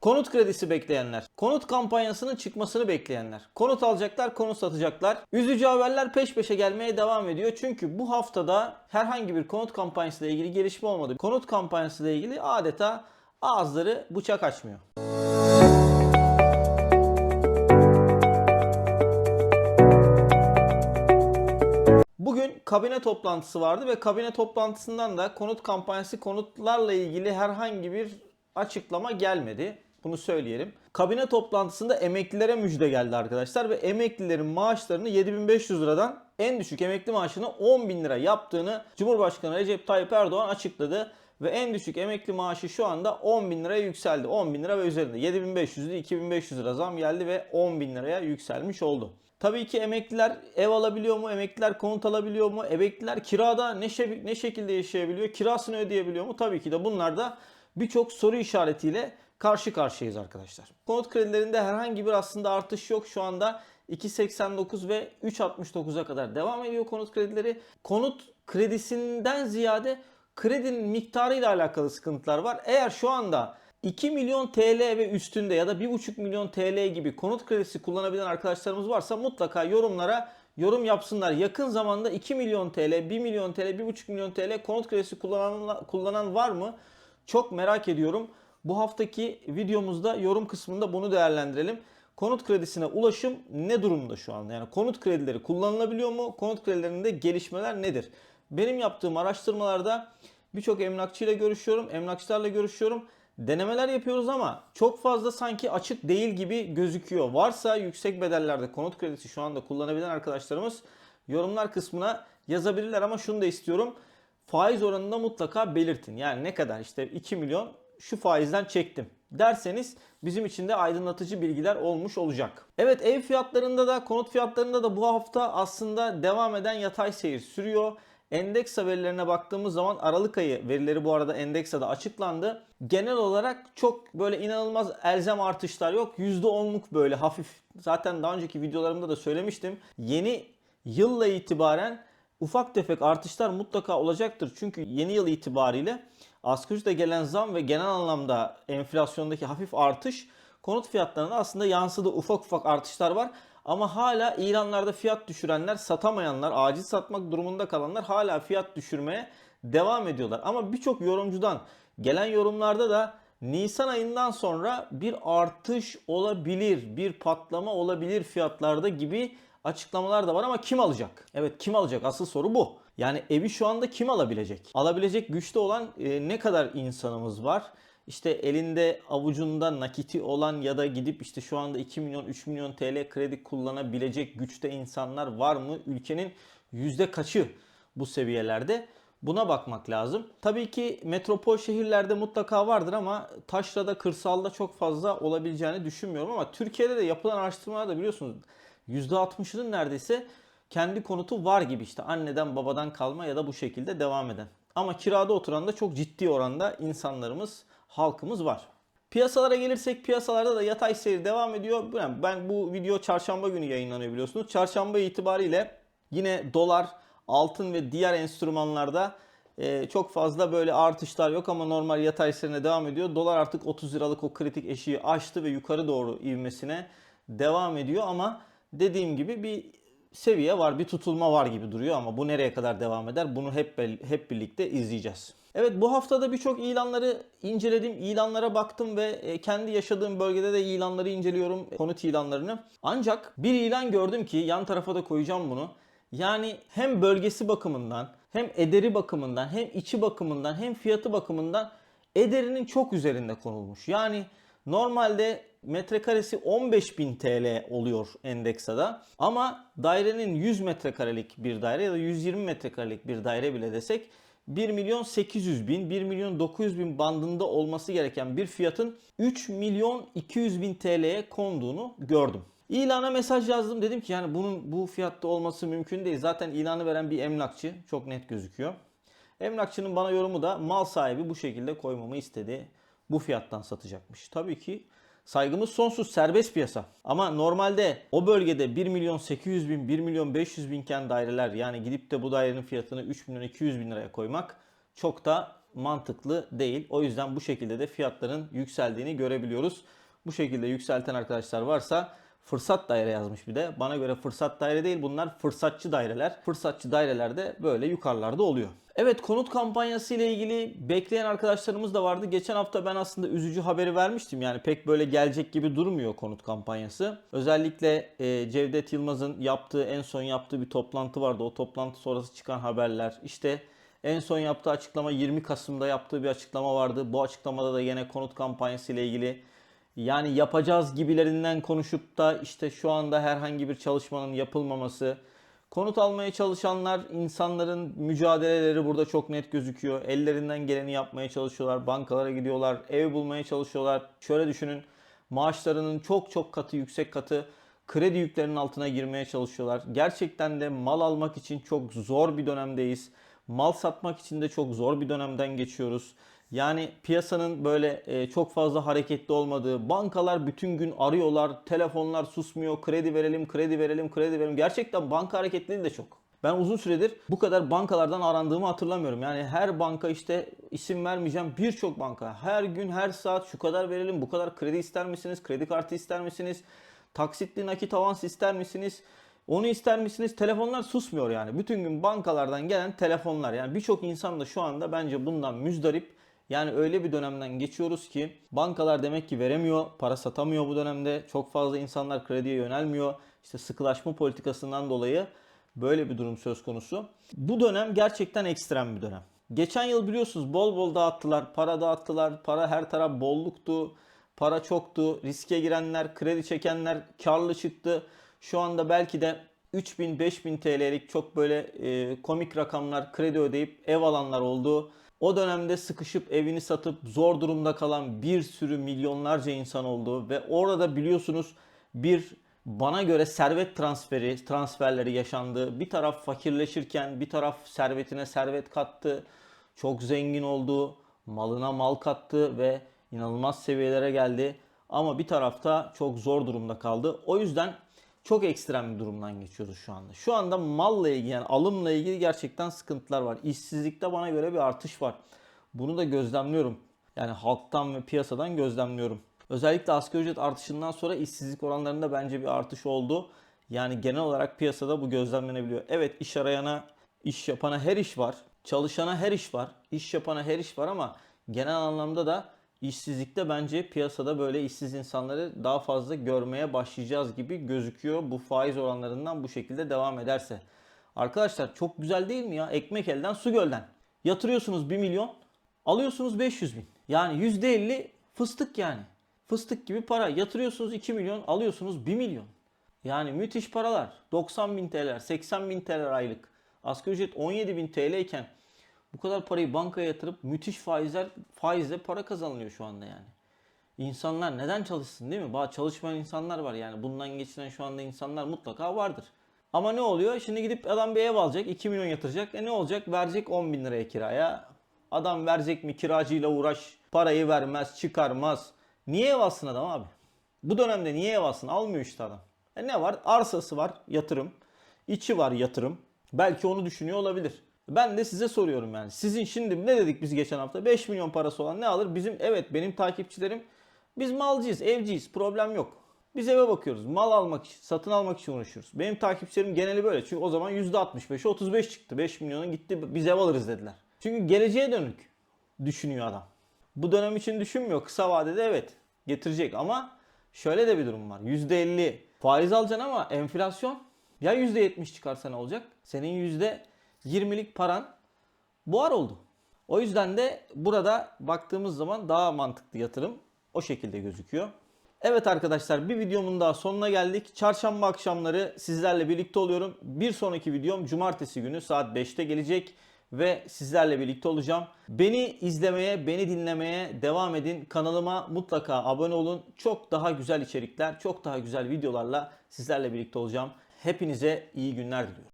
Konut kredisi bekleyenler, konut kampanyasının çıkmasını bekleyenler, konut alacaklar, konut satacaklar. Üzücü haberler peş peşe gelmeye devam ediyor. Çünkü bu haftada herhangi bir konut kampanyası ile ilgili gelişme olmadı. Konut kampanyası ile ilgili adeta ağızları bıçak açmıyor. Bugün kabine toplantısı vardı ve kabine toplantısından da konut kampanyası konutlarla ilgili herhangi bir açıklama gelmedi. Bunu söyleyelim. Kabine toplantısında emeklilere müjde geldi arkadaşlar ve emeklilerin maaşlarını 7500 liradan en düşük emekli maaşını 10.000 lira yaptığını Cumhurbaşkanı Recep Tayyip Erdoğan açıkladı. Ve en düşük emekli maaşı şu anda 10 bin liraya yükseldi. 10 bin lira ve üzerinde. 7500'lü 2500 lira zam geldi ve 10 bin liraya yükselmiş oldu. Tabii ki emekliler ev alabiliyor mu? Emekliler konut alabiliyor mu? Emekliler kirada ne, şe- ne şekilde yaşayabiliyor? Kirasını ödeyebiliyor mu? Tabii ki de bunlar da birçok soru işaretiyle karşı karşıyayız arkadaşlar. Konut kredilerinde herhangi bir aslında artış yok. Şu anda 2.89 ve 3.69'a kadar devam ediyor konut kredileri. Konut kredisinden ziyade kredinin miktarıyla alakalı sıkıntılar var. Eğer şu anda 2 milyon TL ve üstünde ya da 1,5 milyon TL gibi konut kredisi kullanabilen arkadaşlarımız varsa mutlaka yorumlara yorum yapsınlar. Yakın zamanda 2 milyon TL, 1 milyon TL, 1,5 milyon TL konut kredisi kullanan, kullanan var mı? Çok merak ediyorum. Bu haftaki videomuzda yorum kısmında bunu değerlendirelim. Konut kredisine ulaşım ne durumda şu anda? Yani konut kredileri kullanılabiliyor mu? Konut kredilerinde gelişmeler nedir? Benim yaptığım araştırmalarda birçok emlakçıyla görüşüyorum, emlakçılarla görüşüyorum. Denemeler yapıyoruz ama çok fazla sanki açık değil gibi gözüküyor. Varsa yüksek bedellerde konut kredisi şu anda kullanabilen arkadaşlarımız yorumlar kısmına yazabilirler ama şunu da istiyorum. Faiz oranında mutlaka belirtin. Yani ne kadar işte 2 milyon şu faizden çektim derseniz bizim için de aydınlatıcı bilgiler olmuş olacak. Evet ev fiyatlarında da konut fiyatlarında da bu hafta aslında devam eden yatay seyir sürüyor. Endeksa verilerine baktığımız zaman Aralık ayı verileri bu arada Endeksa'da açıklandı. Genel olarak çok böyle inanılmaz elzem artışlar yok. %10'luk böyle hafif. Zaten daha önceki videolarımda da söylemiştim. Yeni yılla itibaren ufak tefek artışlar mutlaka olacaktır. Çünkü yeni yıl itibariyle asgari gelen zam ve genel anlamda enflasyondaki hafif artış konut fiyatlarına aslında yansıdı. Ufak ufak artışlar var. Ama hala ilanlarda fiyat düşürenler, satamayanlar, acil satmak durumunda kalanlar hala fiyat düşürmeye devam ediyorlar. Ama birçok yorumcudan gelen yorumlarda da Nisan ayından sonra bir artış olabilir, bir patlama olabilir fiyatlarda gibi açıklamalar da var ama kim alacak? Evet kim alacak? Asıl soru bu. Yani evi şu anda kim alabilecek? Alabilecek güçte olan e, ne kadar insanımız var? İşte elinde avucunda nakiti olan ya da gidip işte şu anda 2 milyon 3 milyon TL kredi kullanabilecek güçte insanlar var mı? Ülkenin yüzde kaçı bu seviyelerde? Buna bakmak lazım. Tabii ki metropol şehirlerde mutlaka vardır ama taşrada, kırsalda çok fazla olabileceğini düşünmüyorum ama Türkiye'de de yapılan araştırmalarda biliyorsunuz %60'ının neredeyse kendi konutu var gibi işte anneden babadan kalma ya da bu şekilde devam eden. Ama kirada oturan da çok ciddi oranda insanlarımız, halkımız var. Piyasalara gelirsek piyasalarda da yatay seyir devam ediyor. Ben- bu video çarşamba günü yayınlanıyor biliyorsunuz. Çarşamba itibariyle yine dolar, altın ve diğer enstrümanlarda e, çok fazla böyle artışlar yok ama normal yatay seyrine devam ediyor. Dolar artık 30 liralık o kritik eşiği aştı ve yukarı doğru ivmesine devam ediyor ama dediğim gibi bir seviye var, bir tutulma var gibi duruyor ama bu nereye kadar devam eder? Bunu hep hep birlikte izleyeceğiz. Evet bu haftada birçok ilanları inceledim. İlanlara baktım ve e, kendi yaşadığım bölgede de ilanları inceliyorum. Konut ilanlarını. Ancak bir ilan gördüm ki yan tarafa da koyacağım bunu. Yani hem bölgesi bakımından hem ederi bakımından hem içi bakımından hem fiyatı bakımından ederinin çok üzerinde konulmuş. Yani normalde metrekaresi 15.000 TL oluyor endeksada. Ama dairenin 100 metrekarelik bir daire ya da 120 metrekarelik bir daire bile desek 1 milyon 800 bin, 1 milyon 900 bin bandında olması gereken bir fiyatın 3 milyon 200 bin TL'ye konduğunu gördüm. İlana mesaj yazdım dedim ki yani bunun bu fiyatta olması mümkün değil. Zaten ilanı veren bir emlakçı çok net gözüküyor. Emlakçının bana yorumu da mal sahibi bu şekilde koymamı istedi. Bu fiyattan satacakmış. Tabii ki saygımız sonsuz serbest piyasa. Ama normalde o bölgede 1 milyon 800 bin, 1 milyon 500 binken daireler yani gidip de bu dairenin fiyatını 3 milyon 200 bin liraya koymak çok da mantıklı değil. O yüzden bu şekilde de fiyatların yükseldiğini görebiliyoruz. Bu şekilde yükselten arkadaşlar varsa fırsat daire yazmış bir de. Bana göre fırsat daire değil bunlar fırsatçı daireler. Fırsatçı dairelerde böyle yukarılarda oluyor. Evet konut kampanyası ile ilgili bekleyen arkadaşlarımız da vardı. Geçen hafta ben aslında üzücü haberi vermiştim. Yani pek böyle gelecek gibi durmuyor konut kampanyası. Özellikle e, Cevdet Yılmaz'ın yaptığı en son yaptığı bir toplantı vardı. O toplantı sonrası çıkan haberler. İşte en son yaptığı açıklama 20 Kasım'da yaptığı bir açıklama vardı. Bu açıklamada da yine konut kampanyası ile ilgili yani yapacağız gibilerinden konuşup da işte şu anda herhangi bir çalışmanın yapılmaması, konut almaya çalışanlar, insanların mücadeleleri burada çok net gözüküyor. Ellerinden geleni yapmaya çalışıyorlar, bankalara gidiyorlar, ev bulmaya çalışıyorlar. Şöyle düşünün, maaşlarının çok çok katı, yüksek katı kredi yüklerinin altına girmeye çalışıyorlar. Gerçekten de mal almak için çok zor bir dönemdeyiz. Mal satmak için de çok zor bir dönemden geçiyoruz. Yani piyasanın böyle e, çok fazla hareketli olmadığı, bankalar bütün gün arıyorlar, telefonlar susmuyor, kredi verelim, kredi verelim, kredi verelim. Gerçekten banka hareketliliği de çok. Ben uzun süredir bu kadar bankalardan arandığımı hatırlamıyorum. Yani her banka işte isim vermeyeceğim birçok banka her gün her saat şu kadar verelim, bu kadar kredi ister misiniz, kredi kartı ister misiniz, taksitli nakit avans ister misiniz? Onu ister misiniz? Telefonlar susmuyor yani. Bütün gün bankalardan gelen telefonlar. Yani birçok insan da şu anda bence bundan müzdarip. Yani öyle bir dönemden geçiyoruz ki bankalar demek ki veremiyor, para satamıyor bu dönemde. Çok fazla insanlar krediye yönelmiyor. İşte sıkılaşma politikasından dolayı böyle bir durum söz konusu. Bu dönem gerçekten ekstrem bir dönem. Geçen yıl biliyorsunuz bol bol dağıttılar, para dağıttılar, para her taraf bolluktu, para çoktu, riske girenler, kredi çekenler karlı çıktı. Şu anda belki de 3000-5000 TL'lik çok böyle e, komik rakamlar kredi ödeyip ev alanlar oldu. O dönemde sıkışıp evini satıp zor durumda kalan bir sürü milyonlarca insan oldu ve orada biliyorsunuz bir bana göre servet transferi, transferleri yaşandı. Bir taraf fakirleşirken bir taraf servetine servet kattı. Çok zengin oldu, malına mal kattı ve inanılmaz seviyelere geldi. Ama bir tarafta çok zor durumda kaldı. O yüzden çok ekstrem bir durumdan geçiyoruz şu anda. Şu anda malla ilgili yani alımla ilgili gerçekten sıkıntılar var. İşsizlikte bana göre bir artış var. Bunu da gözlemliyorum. Yani halktan ve piyasadan gözlemliyorum. Özellikle asgari ücret artışından sonra işsizlik oranlarında bence bir artış oldu. Yani genel olarak piyasada bu gözlemlenebiliyor. Evet iş arayana, iş yapana her iş var. Çalışana her iş var. İş yapana her iş var ama genel anlamda da işsizlikte bence piyasada böyle işsiz insanları daha fazla görmeye başlayacağız gibi gözüküyor. Bu faiz oranlarından bu şekilde devam ederse. Arkadaşlar çok güzel değil mi ya? Ekmek elden su gölden. Yatırıyorsunuz 1 milyon, alıyorsunuz 500 bin. Yani %50 fıstık yani. Fıstık gibi para. Yatırıyorsunuz 2 milyon, alıyorsunuz 1 milyon. Yani müthiş paralar. 90 bin TL, 80 bin TL aylık. Asgari ücret 17 bin TL iken bu kadar parayı bankaya yatırıp müthiş faizler faizle para kazanılıyor şu anda yani. İnsanlar neden çalışsın değil mi? Bazı çalışmayan insanlar var yani. Bundan geçinen şu anda insanlar mutlaka vardır. Ama ne oluyor? Şimdi gidip adam bir ev alacak. 2 milyon yatıracak. E ne olacak? Verecek 10 bin liraya kiraya. Adam verecek mi? Kiracıyla uğraş. Parayı vermez, çıkarmaz. Niye ev alsın adam abi? Bu dönemde niye ev alsın? Almıyor işte adam. E ne var? Arsası var, yatırım. İçi var, yatırım. Belki onu düşünüyor olabilir. Ben de size soruyorum yani. Sizin şimdi ne dedik biz geçen hafta? 5 milyon parası olan ne alır? Bizim evet benim takipçilerim biz malcıyız, evciyiz. Problem yok. Biz eve bakıyoruz. Mal almak satın almak için uğraşıyoruz. Benim takipçilerim geneli böyle. Çünkü o zaman %65'e 35 çıktı. 5 milyonun gitti biz ev alırız dediler. Çünkü geleceğe dönük düşünüyor adam. Bu dönem için düşünmüyor. Kısa vadede evet getirecek ama şöyle de bir durum var. %50 faiz alacaksın ama enflasyon ya %70 çıkarsa ne olacak? Senin %20'lik paran buhar oldu. O yüzden de burada baktığımız zaman daha mantıklı yatırım o şekilde gözüküyor. Evet arkadaşlar bir videomun daha sonuna geldik. Çarşamba akşamları sizlerle birlikte oluyorum. Bir sonraki videom cumartesi günü saat 5'te gelecek ve sizlerle birlikte olacağım. Beni izlemeye, beni dinlemeye devam edin. Kanalıma mutlaka abone olun. Çok daha güzel içerikler, çok daha güzel videolarla sizlerle birlikte olacağım. Hepinize iyi günler diliyorum.